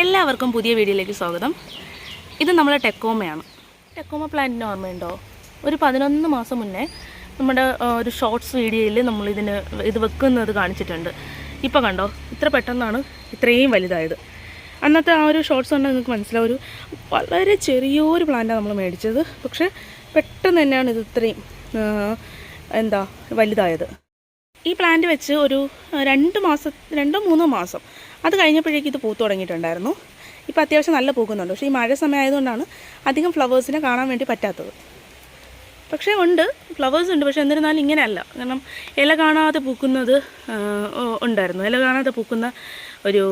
എല്ലാവർക്കും പുതിയ വീഡിയോയിലേക്ക് സ്വാഗതം. ഇത് നമ്മുടെ ടെക്കോമയാണ്. ടെക്കോമ പ്ലാന്റിന് ഓർമ്മയുണ്ടോ? ഒരു പതിനൊന്ന് മാസം മുന്നേ നമ്മുടെ ഒരു ഷോർട്സ് വീഡിയോയിൽ നമ്മൾ ഇതിന് ഇത് വെക്കുന്നത് കാണിച്ചിട്ടുണ്ട്. ഇപ്പോൾ കണ്ടോ? ഇത്ര പെട്ടെന്നാണ് ഇത്രയും വലുതായത്. അന്നത്തെ ആ ഒരു ഷോർട്സ് കണ്ടാൽ നിങ്ങൾക്ക് മനസ്സിലാവും. ഒരു വളരെ ചെറിയൊരു പ്ലാന്റാണ് നമ്മൾ മേടിച്ചത്. പക്ഷേ പെട്ടെന്ന് തന്നെയാണ് ഇത് ഇത്രയും എന്താ വലുതായത്. ഈ പ്ലാന്റ് വെച്ച് ഒരു രണ്ട് മാസം രണ്ടോ മൂന്നോ മാസം. അത് കഴിഞ്ഞപ്പോഴേക്കും ഇത് പൂത്ത് തുടങ്ങിയിട്ടുണ്ടായിരുന്നു. ഇപ്പോൾ അത്യാവശ്യം നല്ല പൂക്കുന്നുണ്ട്. പക്ഷേ ഈ മഴ സമയമായതുകൊണ്ടാണ് അധികം ഫ്ലവേഴ്സിനെ കാണാൻ വേണ്ടി പറ്റാത്തത്. പക്ഷേ ഉണ്ട്. ഫ്ലവേഴ്സ് ഉണ്ട്. പക്ഷേ എന്നിരുന്നാലും ഇങ്ങനെയല്ല. കാരണം ഇല കാണാതെ പൂക്കുന്നത് ഉണ്ടായിരുന്നു. ഇല കാണാതെ പൂക്കുന്ന ഒരു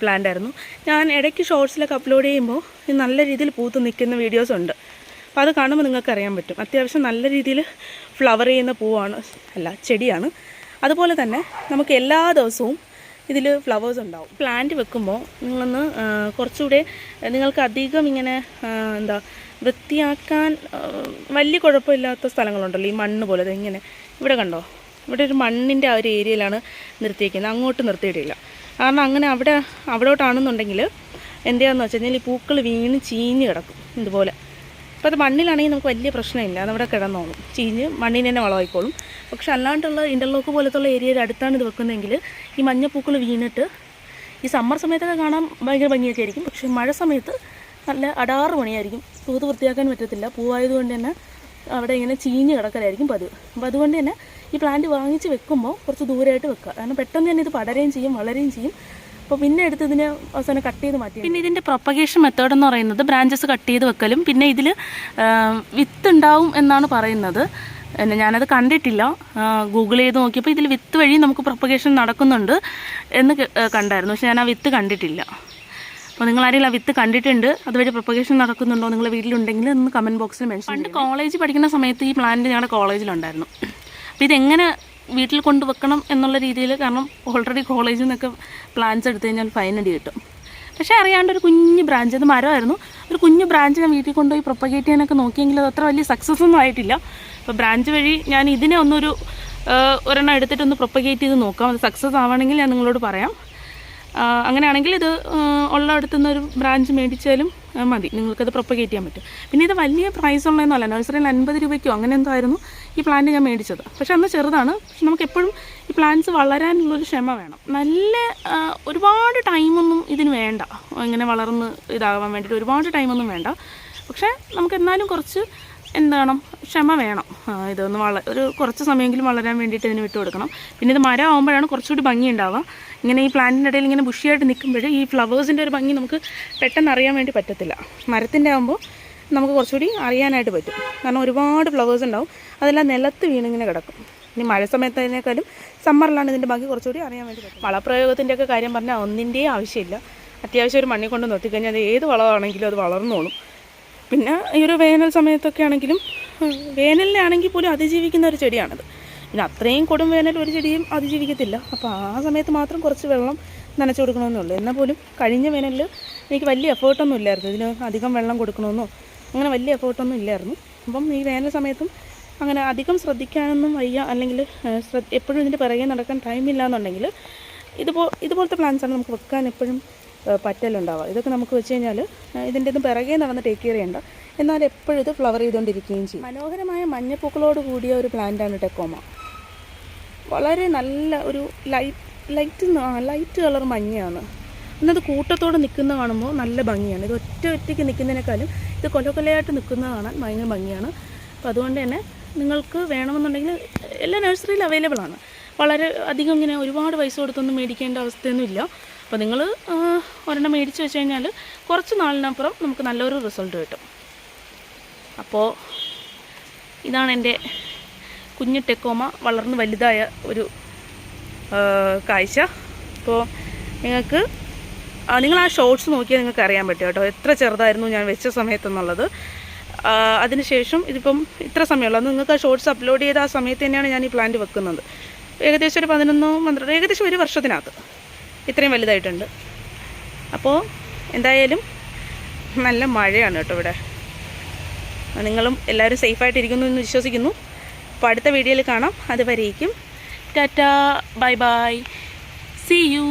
പ്ലാന്റ് ആയിരുന്നു ഞാൻ ഇടയ്ക്ക് ഷോർട്സിലൊക്കെ അപ്ലോഡ് ചെയ്യുമ്പോൾ നല്ല രീതിയിൽ പൂത്ത് നിൽക്കുന്ന വീഡിയോസ് ഉണ്ട്. അപ്പോൾ അത് കാണുമ്പോൾ നിങ്ങൾക്ക് അറിയാൻ പറ്റും. അത്യാവശ്യം നല്ല രീതിയിൽ ഫ്ലവർ ചെയ്യുന്ന പൂവാണ് അല്ല ചെടിയാണ്. അതുപോലെ തന്നെ നമുക്ക് എല്ലാ ദിവസവും ഇതിൽ ഫ്ലവേഴ്സ് ഉണ്ടാവും. പ്ലാന്റ് വെക്കുമ്പോൾ നിങ്ങളൊന്ന് കുറച്ചുകൂടെ നിങ്ങൾക്ക് അധികം ഇങ്ങനെ എന്താ വൃത്തിയാക്കാൻ വലിയ കുഴപ്പമില്ലാത്ത സ്ഥലങ്ങളുണ്ടല്ലോ ഈ മണ്ണ് പോലെ ഇങ്ങനെ. ഇവിടെ കണ്ടോ? ഇവിടെ ഒരു മണ്ണിന്റെ ആ ഒരു ഏരിയയിലാണ് നിർത്തിയിരിക്കുന്നത് അങ്ങോട്ട് നിർത്തിയിട്ടില്ല. കാരണം അങ്ങനെ അവിടെ അവിടോട്ടാണെന്നുണ്ടെങ്കിൽ എന്തെയാണെന്ന് വെച്ച് കഴിഞ്ഞാൽ ഈ പൂക്കൾ വീണ് ചീഞ്ഞ് കിടക്കും ഇതുപോലെ. അപ്പോൾ അത് മണ്ണിലാണെങ്കിൽ നമുക്ക് വലിയ പ്രശ്നമില്ല. അതവിടെ കിടന്നോളും. ചീഞ്ഞ് മണ്ണിന് തന്നെ വളമായിക്കോളും. പക്ഷെ അല്ലാണ്ടുള്ള ഇന്റർലോക്ക് പോലത്തുള്ള ഏരിയയുടെ അടുത്താണ് ഇത് വെക്കുന്നതെങ്കിൽ ഈ മഞ്ഞപ്പൂക്കൾ വീണിട്ട് ഈ സമ്മർ സമയത്തൊക്കെ കാണാൻ ഭയങ്കര ഭംഗിയൊക്കെ ആയിരിക്കും. പക്ഷെ മഴ സമയത്ത് നല്ല അടാറ് പണിയായിരിക്കും. തൂത്ത് വൃത്തിയാക്കാൻ പറ്റത്തില്ല. പൂവായതുകൊണ്ട് തന്നെ അവിടെ ഇങ്ങനെ ചീഞ്ഞ് കിടക്കലായിരിക്കും പതിവ്. അപ്പോൾ അതുകൊണ്ട് തന്നെ ഈ പ്ലാന്റ് വാങ്ങിച്ച് വെക്കുമ്പോൾ കുറച്ച് ദൂരമായിട്ട് വെക്കുക. കാരണം പെട്ടെന്ന് തന്നെ ഇത് പടരുകയും ചെയ്യും വളരുകയും ചെയ്യും. അപ്പോൾ പിന്നെ എടുത്ത് ഇതിനെ അവസാനം കട്ട് ചെയ്ത് മാറ്റി പിന്നെ ഇതിന്റെ പ്രൊപ്പഗേഷൻ മെത്തേഡ് എന്ന് പറയുന്നത് ബ്രാഞ്ചസ് കട്ട് ചെയ്ത് വെക്കലും പിന്നെ ഇതിൽ വിത്ത് ഉണ്ടാവും എന്നാണ് പറയുന്നത്. പിന്നെ ഞാനത് കണ്ടിട്ടില്ല. ഗൂഗിൾ ചെയ്ത് നോക്കിയപ്പോൾ ഇതിൽ വിത്ത് വഴി നമുക്ക് പ്രൊപ്പഗേഷൻ നടക്കുന്നുണ്ട് എന്ന് കണ്ടായിരുന്നു. പക്ഷെ ഞാൻ ആ വിത്ത് കണ്ടിട്ടില്ല. അപ്പോൾ നിങ്ങൾ ആരെങ്കിലും ആ വിത്ത് കണ്ടിട്ടുണ്ട് അതുവഴി പ്രൊപ്പഗേഷൻ നടക്കുന്നുണ്ടോ നിങ്ങൾ വീട്ടിലുണ്ടെങ്കിൽ ഒന്ന് കമന്റ് ബോക്സിൽ മെൻഷൻ പണ്ട് കോളേജ് പഠിക്കുന്ന സമയത്ത് ഈ പ്ലാന്റ് ഞങ്ങളുടെ കോളേജിലുണ്ടായിരുന്നു അപ്പോൾ ഇതെങ്ങനെ വീട്ടിൽ കൊണ്ടുവെക്കണം എന്നുള്ള രീതിയിൽ കാരണം ഓൾറെഡി കോളേജിൽ നിന്നൊക്കെ പ്ലാൻസ് എടുത്തു കഴിഞ്ഞാൽ ഫൈൻ അടി കിട്ടും. പക്ഷേ അറിയാണ്ട് ഒരു കുഞ്ഞ് ബ്രാഞ്ച് അത് മരമായിരുന്നു. ഒരു കുഞ്ഞ് ബ്രാഞ്ച് ഞാൻ വീട്ടിൽ കൊണ്ടുപോയി പ്രൊപ്പഗേറ്റ് ചെയ്യാനൊക്കെ നോക്കിയെങ്കിൽ അത് അത്ര വലിയ സക്സസ് ഒന്നും ആയിട്ടില്ല. അപ്പോൾ ബ്രാഞ്ച് വഴി ഞാൻ ഇതിനെ ഒന്നൊരു ഒരെണ്ണം എടുത്തിട്ടൊന്ന് പ്രൊപ്പഗേറ്റ് ചെയ്ത് നോക്കാം. അത് സക്സസ് ആവണമെങ്കിൽ ഞാൻ നിങ്ങളോട് പറയാം. അങ്ങനെയാണെങ്കിൽ ഇത് ഉള്ള അടുത്തുനിന്ന് ഒരു ബ്രാഞ്ച് മേടിച്ചാലും മതി. നിങ്ങൾക്കത് പ്രൊപ്പഗേറ്റ് ചെയ്യാൻ പറ്റും. പിന്നെ ഇത് വലിയ പ്രൈസ് ഉള്ളതെന്നല്ല നഴ്സറിയിൽ അൻപത് രൂപയ്ക്കോ അങ്ങനെ എന്തോ ആയിരുന്നു ഈ പ്ലാന്റ് ഞാൻ മേടിച്ചത്. പക്ഷേ അന്ന് ചെറുതാണ്. പക്ഷെ നമുക്ക് എപ്പോഴും ഈ പ്ലാന്റ്സ് വളരാനുള്ളൊരു ക്ഷമ വേണം. നല്ല ഒരുപാട് ടൈമൊന്നും ഇതിന് വേണ്ട. ഇങ്ങനെ വളർന്ന് ഇതാകാൻ വേണ്ടിയിട്ട് ഒരുപാട് ടൈമൊന്നും വേണ്ട. പക്ഷേ നമുക്ക് എന്നാലും കുറച്ച് എന്താണ് ക്ഷമ വേണം. ഇതൊന്ന് വള ഒരു കുറച്ച് സമയമെങ്കിലും വളരാൻ വേണ്ടിയിട്ട് ഇതിന് വിട്ടു കൊടുക്കണം. പിന്നെ ഇത് മരം ആകുമ്പോഴാണ് കുറച്ചുകൂടി ഭംഗി ഉണ്ടാവുക ഇങ്ങനെ ഈ പ്ലാന്റിന്റെ ഇടയിൽ ഇങ്ങനെ ബുഷിയായിട്ട് നിൽക്കുമ്പോൾ ഈ ഫ്ലവേഴ്സിന്റെ ഒരു ഭംഗി നമുക്ക് പെട്ടെന്ന് അറിയാൻ വേണ്ടി പറ്റത്തില്ല. മരത്തിന്റെ ആകുമ്പോൾ നമുക്ക് കുറച്ചുകൂടി അറിയാനായിട്ട് പറ്റും. കാരണം ഒരുപാട് ഫ്ലവേഴ്സ് ഉണ്ടാവും. അതെല്ലാം നിലത്ത് വീണിങ്ങനെ കിടക്കും. ഇനി മഴ സമയത്തതിനേക്കാളും സമ്മറിലാണ് ഇതിന്റെ ഭംഗി കുറച്ചുകൂടി അറിയാൻ വേണ്ടി പറ്റും. വളപ്രയോഗത്തിന്റെ ഒക്കെ കാര്യം പറഞ്ഞാൽ ഒന്നിന്റെയും ആവശ്യമില്ല. അത്യാവശ്യം ഒരു മണ്ണിൽ കൊണ്ട് നിർത്തിക്കഴിഞ്ഞാൽ അത് ഏത് വളമാണെങ്കിലും അത് വളർന്നോളും. പിന്നെ ഈ ഒരു വേനൽ സമയത്തൊക്കെ ആണെങ്കിലും വേനലിനാണെങ്കിൽ പോലും അതിജീവിക്കുന്ന ഒരു ചെടിയാണത്. പിന്നെ അത്രയും കൊടും വേനൽ ഒരു ചെടിയും അതിജീവിക്കത്തില്ല. അപ്പോൾ ആ സമയത്ത് മാത്രം കുറച്ച് വെള്ളം നനച്ചു കൊടുക്കണമെന്നുള്ളൂ. എന്നാൽ പോലും കഴിഞ്ഞ വേനലിൽ എനിക്ക് വലിയ എഫേർട്ടൊന്നും ഇല്ലായിരുന്നു. ഇതിന് അധികം വെള്ളം കൊടുക്കണമെന്നോ അങ്ങനെ വലിയ എഫേർട്ടൊന്നും ഇല്ലായിരുന്നു. അപ്പം ഈ വേനൽ സമയത്തും അങ്ങനെ അധികം ശ്രദ്ധിക്കാനൊന്നും വയ്യ. അല്ലെങ്കിൽ എപ്പോഴും ഇതിന്റെ പിറകെ നടക്കാൻ ടൈമില്ല എന്നുണ്ടെങ്കിൽ ഇതുപോ ഇതുപോലത്തെ പ്ലാൻസാണ് നമുക്ക് വെക്കാൻ എപ്പോഴും പറ്റലുണ്ടാവുക ഇതൊക്കെ നമുക്ക് വെച്ച് കഴിഞ്ഞാൽ ഇതിന്റെ ഇത് പിറകെ നടന്ന് ടേക്ക് കെയർ ചെയ്യേണ്ട. എന്നാൽ എപ്പോഴും ഇത് ഫ്ലവർ ചെയ്തുകൊണ്ടിരിക്കുകയും ചെയ്യും. മനോഹരമായ മഞ്ഞപ്പൂക്കളോട് കൂടിയ ഒരു പ്ലാന്റാണ് ടെക്കോമ വളരെ നല്ല ഒരു ലൈറ്റ് ലൈറ്റ് ലൈറ്റ് കളർ മഞ്ഞയാണ്. എന്നത് കൂട്ടത്തോടെ നിൽക്കുന്ന കാണുമ്പോൾ നല്ല ഭംഗിയാണ്. ഇത് ഒറ്റ ഒറ്റയ്ക്ക് നിൽക്കുന്നതിനേക്കാളും ഇത് കൊല കൊലയായിട്ട് നിൽക്കുന്നത് കാണാൻ ഭയങ്കര ഭംഗിയാണ്. അപ്പോൾ അതുകൊണ്ട് തന്നെ നിങ്ങൾക്ക് വേണമെന്നുണ്ടെങ്കിൽ എല്ലാ നഴ്സറിയിലും അവൈലബിൾ ആണ്. വളരെ അധികം ഇങ്ങനെ ഒരുപാട് പൈസ കൊടുത്തൊന്നും മേടിക്കേണ്ട അവസ്ഥയൊന്നുമില്ല. അപ്പോൾ നിങ്ങൾ ഒരെണ്ണം മേടിച്ച് വെച്ച് കഴിഞ്ഞാൽ കുറച്ച് നാളിനപ്പുറം നമുക്ക് നല്ലൊരു റിസൾട്ട് കിട്ടും. അപ്പോൾ ഇതാണ് എന്റെ കുഞ്ഞു ടെക്കോമ വളർന്ന് വലുതായ ഒരു കാഴ്ച. അപ്പോൾ നിങ്ങൾക്ക് നിങ്ങൾ ആ ഷോർട്സ് നോക്കിയാൽ നിങ്ങൾക്ക് അറിയാൻ പറ്റും കേട്ടോ. എത്ര ചെറുതായിരുന്നു ഞാൻ വെച്ച സമയത്തെന്നുള്ളത് അതിനുശേഷം ഇതിപ്പം ഇത്ര സമയമുള്ളൂ. നിങ്ങൾക്ക് ആ ഷോർട്സ് അപ്ലോഡ് ചെയ്ത ആ സമയത്ത് തന്നെയാണ് ഞാൻ ഈ പ്ലാന്റ് വെക്കുന്നത്. ഏകദേശം ഒരു പതിനൊന്നോ പന്ത്രണ്ട് ഏകദേശം ഒരു വർഷത്തിനകത്ത്. ഇത്രയും വലുതായിട്ടുണ്ട്. അപ്പോൾ എന്തായാലും നല്ല മഴയാണ് കേട്ടോ ഇവിടെ. നിങ്ങളും എല്ലാവരും സേഫായിട്ടിരിക്കുന്നു എന്ന് വിശ്വസിക്കുന്നു. അപ്പോൾ അടുത്ത വീഡിയോയിൽ കാണാം. അതുവരേക്കും tata bye bye. See you